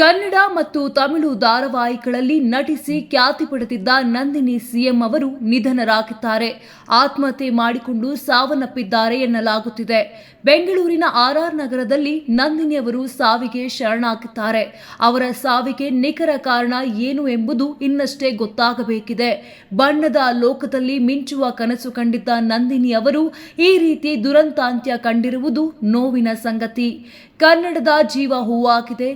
ಕನ್ನಡ ಮತ್ತು ತಮಿಳು ಧಾರಾವಾಹಿಗಳಲ್ಲಿ ನಟಿಸಿ ಖ್ಯಾತಿ ಪಡೆದಿದ್ದ ನಂದಿನಿ ಸಿಎಂ ಅವರು ನಿಧನರಾಗಿದ್ದಾರೆ. ಆತ್ಮಹತ್ಯೆ ಮಾಡಿಕೊಂಡು ಸಾವನ್ನಪ್ಪಿದ್ದಾರೆ ಎನ್ನಲಾಗುತ್ತಿದೆ. ಬೆಂಗಳೂರಿನ ಆರ್ಆರ್ ನಗರದಲ್ಲಿ ನಂದಿನಿ ಅವರು ಸಾವಿಗೆ ಶರಣಾಗಿದ್ದಾರೆ. ಅವರ ಸಾವಿಗೆ ನಿಖರ ಕಾರಣ ಏನು ಎಂಬುದು ಇನ್ನಷ್ಟೇ ಗೊತ್ತಾಗಬೇಕಿದೆ. ಬಣ್ಣದ ಲೋಕದಲ್ಲಿ ಮಿಂಚುವ ಕನಸು ಕಂಡಿದ್ದ ನಂದಿನಿ ಅವರು ಈ ರೀತಿ ದುರಂತಾಂತ್ಯ ಕಂಡಿರುವುದು ನೋವಿನ ಸಂಗತಿ. ಕನ್ನಡದ ಜೀವ ಹೂವಾಗಿದೆ.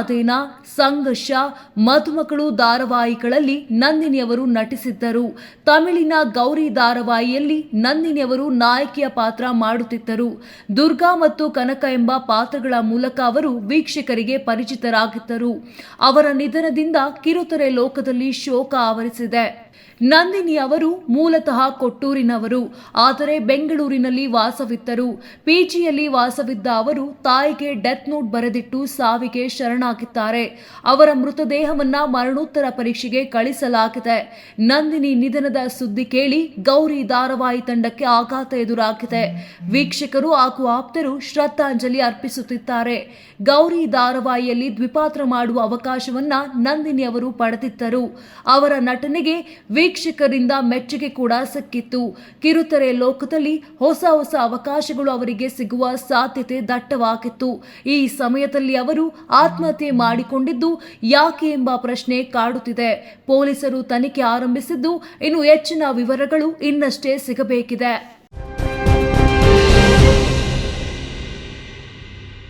ನೀನಾದೇನ ಸಂಘರ್ಷ ಮಧುಮಕ್ಕಳು ಧಾರಾವಾಹಿಗಳಲ್ಲಿ ನಂದಿನಿಯವರು ನಟಿಸಿದ್ದರು. ತಮಿಳಿನ ಗೌರಿ ಧಾರಾವಾಹಿಯಲ್ಲಿ ನಂದಿನಿಯವರು ನಾಯಕಿಯ ಪಾತ್ರ ಮಾಡುತ್ತಿದ್ದರು. ದುರ್ಗಾ ಮತ್ತು ಕನಕ ಎಂಬ ಪಾತ್ರಗಳ ಮೂಲಕ ಅವರು ವೀಕ್ಷಕರಿಗೆ ಪರಿಚಿತರಾಗಿದ್ದರು. ಅವರ ನಿಧನದಿಂದ ಕಿರುತೆರೆ ಲೋಕದಲ್ಲಿ ಶೋಕ ಆವರಿಸಿದೆ. ನಂದಿನಿ ಅವರು ಮೂಲತಃ ಕೊಟ್ಟೂರಿನವರು. ಆದರೆ ಬೆಂಗಳೂರಿನಲ್ಲಿ ವಾಸವಿದ್ದರು. ಪಿಜಿಯಲ್ಲಿ ವಾಸವಿದ್ದ ಅವರು ತಾಯಿಗೆ ಡೆತ್ ನೋಟ್ ಬರೆದಿಟ್ಟು ಸಾವಿಗೆ ಶರಣಾಗಿದ್ದಾರೆ. ಅವರ ಮೃತದೇಹವನ್ನ ಮರಣೋತ್ತರ ಪರೀಕ್ಷೆಗೆ ಕಳಿಸಲಾಗಿದೆ. ನಂದಿನಿ ನಿಧನದ ಸುದ್ದಿ ಕೇಳಿ ಗೌರಿ ಧಾರಾವಾಹಿ ತಂಡಕ್ಕೆ ಆಘಾತ ಎದುರಾಗಿದೆ. ವೀಕ್ಷಕರು ಹಾಗೂ ಆಪ್ತರು ಶ್ರದ್ಧಾಂಜಲಿ ಅರ್ಪಿಸುತ್ತಿದ್ದಾರೆ. ಗೌರಿ ಧಾರಾವಾಹಿಯಲ್ಲಿ ದ್ವಿಪಾತ್ರ ಮಾಡುವ ಅವಕಾಶವನ್ನ ನಂದಿನಿ ಅವರು ಪಡೆದಿದ್ದರು. ಅವರ ನಟನೆಗೆ ವೀಕ್ಷಕರಿಂದ ಮೆಚ್ಚುಗೆ ಕೂಡ ಸಿಕ್ಕಿತ್ತು. ಕಿರುತೆರೆ ಲೋಕದಲ್ಲಿ ಹೊಸ ಹೊಸ ಅವಕಾಶಗಳು ಅವರಿಗೆ ಸಿಗುವ ಸಾಧ್ಯತೆ ದಟ್ಟವಾಗಿತ್ತು. ಈ ಸಮಯದಲ್ಲಿ ಅವರು ಆತ್ಮಹತ್ಯೆ ಮಾಡಿಕೊಂಡಿದ್ದು ಯಾಕೆ ಎಂಬ ಪ್ರಶ್ನೆ ಕಾಡುತ್ತಿದೆ. ಪೊಲೀಸರು ತನಿಖೆ ಆರಂಭಿಸಿದ್ದು ಇನ್ನು ಹೆಚ್ಚಿನ ವಿವರಗಳು ಇನ್ನಷ್ಟೇ ಸಿಗಬೇಕಿದೆ.